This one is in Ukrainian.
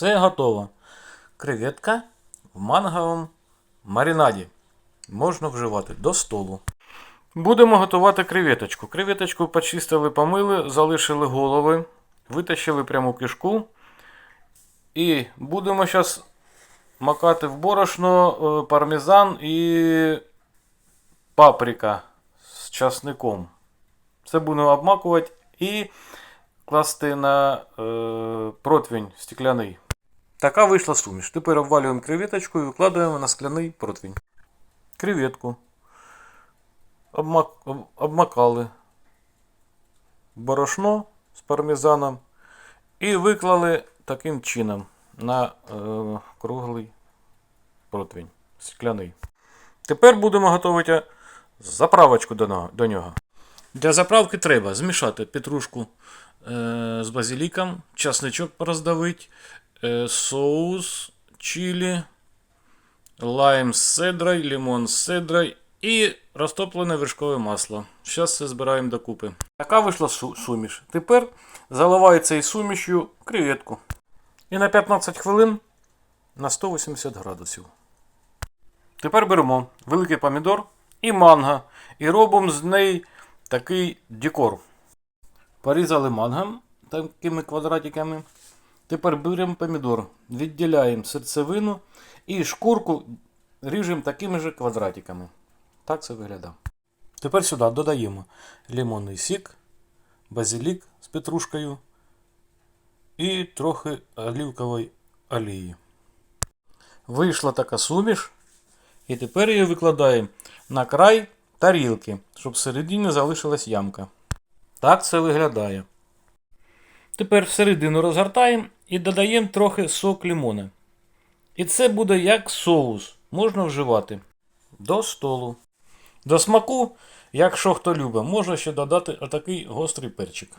Все готово. Креветка в манговому маринаді. Можна вживати до столу. Будемо готувати креветочку. Креветочку почистили, помили, залишили голови, витащили пряму кишку. І будемо зараз макати в борошно е, пармезан і паприка з часником. Це будемо обмакувати і класти на е, противень стекляний. Така вийшла суміш. Тепер обвалюємо креветочку і викладаємо на скляний противень. Креветку. Обмак... об- Обмакали борошно з пармезаном і виклали таким чином на е, круглий противень скляний. Тепер будемо готувати заправочку до нього-. Для заправки треба змішати петрушку е, з базиліком, часничок роздавити, соус, чилі, лайм з седрою, лимон з седрою і розтоплене вершкове масло. Зараз все збираємо докупи. Така вийшла суміш. Тепер заливаю цією сумішю креветку. І на 15 хвилин на 180 градусів. Тепер беремо великий помідор і манго і робимо з неї такий декор. Порізали манго такими квадратиками. Тепер беремо помідор, відділяємо серцевину і шкурку ріжемо такими же квадратиками. Так це виглядає. Тепер сюди додаємо лимонний сік, базилік з петрушкою і трохи оливкової олії. Вийшла така суміш. І тепер її викладаємо на край тарілки, щоб всередині залишилась ямка. Так це виглядає. Тепер всередину розгортаємо і додаємо трохи сок лимона. І це буде як соус. Можна вживати до столу. До смаку, якщо хто любить, можна ще додати отакий гострий перчик.